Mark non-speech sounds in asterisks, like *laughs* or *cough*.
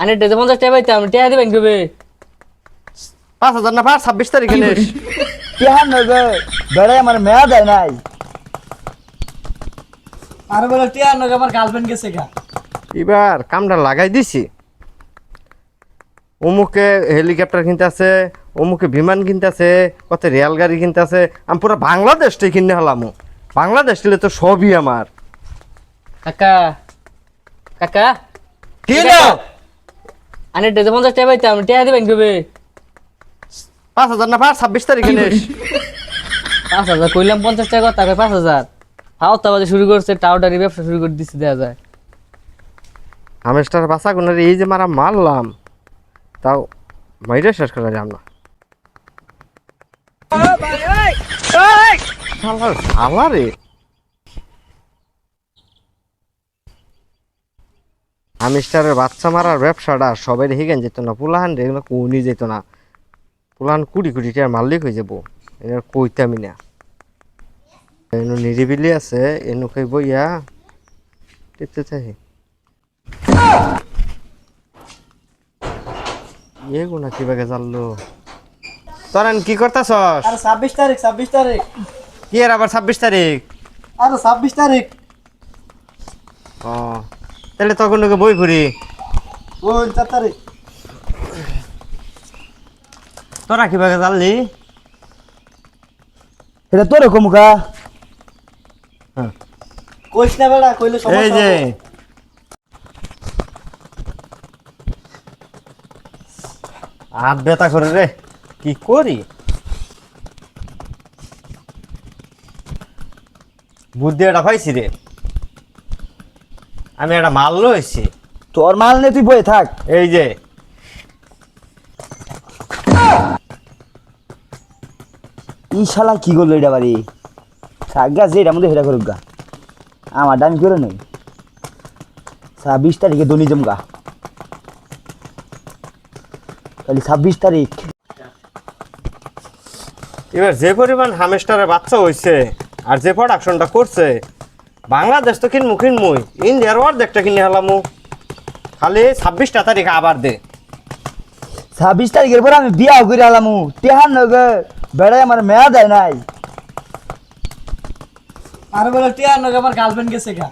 আনে ডেজে পঞ্চাশ টাকা পাইতাম টিয়া দিবেন কবে পাঁচ হাজার না পাঁচ ছাব্বিশ তারিখে নিস। বেড়াই আমার মেয়া দেয় নাই। আর বলে টিয়া নগে আমার গার্লফ্রেন্ড গেছে গা। এবার কামটা লাগাই দিছি। অমুকে হেলিকপ্টার কিনতে আছে অমুকে বিমান কিনতে আছে কত রেল গাড়ি কিনতে আছে। আমি পুরো বাংলাদেশটাই কিনে হলাম। বাংলাদেশ দিলে তো সবই আমার। কাকা কাকা। কি না? আনে ডেজে পঞ্চাশ টাকা পাইতাম টিয়া দিবেন কবে পাঁচ হাজার না পাঁচ ছাব্বিশ তারিখে *laughs* নিস পাঁচ হাজার কইলাম পঞ্চাশ টাকা টাকা পাঁচ হাজার। হাও তাবাজে শুরু করছে টাউটারি ব্যবসা শুরু করে দিচ্ছে দেওয়া যায়। হামেস্টার বাসা গুনার এই যে মারা মারলাম তাও মাইরে শেষ করা যাম না। শালা রে। হামিস্টারের বাচ্চা মারার ব্যবসাটা সবাই রেখে গেন যেত না। পুলাহান এগুলো কোনই যেত না। পুলাহান কুড়ি কুড়ি টাকার মালিক হয়ে যাব। এর কইতামি না। এনু নিরিবিলি আছে এনু কই বইয়া টিপতে চাই। ইয়ে গুনা কীভাবে জানলো। তরেন কি করতেছস? আর ছাব্বিশ তারিখ ছাব্বিশ তারিখ। কি এর আবার ছাব্বিশ তারিখ? আর ছাব্বিশ তারিখ। ও। তাহলে তখন তোকে বই তারিখ তোরা কীভাবে জানলি? এটা তোর কমুকা কইস না বেড়া কইলে এই যে। হবে। হাত ব্যথা করে রে। কি করি? বুদ্ধি এটা পাইছি রে। আমি একটা মাল লইছি। তোর মাল নিয়ে তুই বয়ে থাক। এই যে। ই শালা কি করল এটা বাড়ি? সাগা যে এটা মধ্যে হেরা করুক গা। আমার দামি করে নেই ছাব্বিশ তারিখে দনি জমগা খালি ছাব্বিশ তারিখ। এবার যে পরিমাণ হামেস্টারের বাচ্চা হইছে আর যে প্রোডাকশনটা করছে বাংলাদেশ তো কিন মুখিন কিনমুই। ইন্ডিয়ার অর্ধেকটা কিনে হেলামু। খালি ছাব্বিশটা তারিখ আবার দে। ছাব্বিশ তারিখের পর আমি বিয়া করে হলাম। তেহান নগে বেড়াই আমার মেয়া দেয় নাই। আর বলে টিয়া নগে আমার গার্লফ্রেন্ড গেছে গা।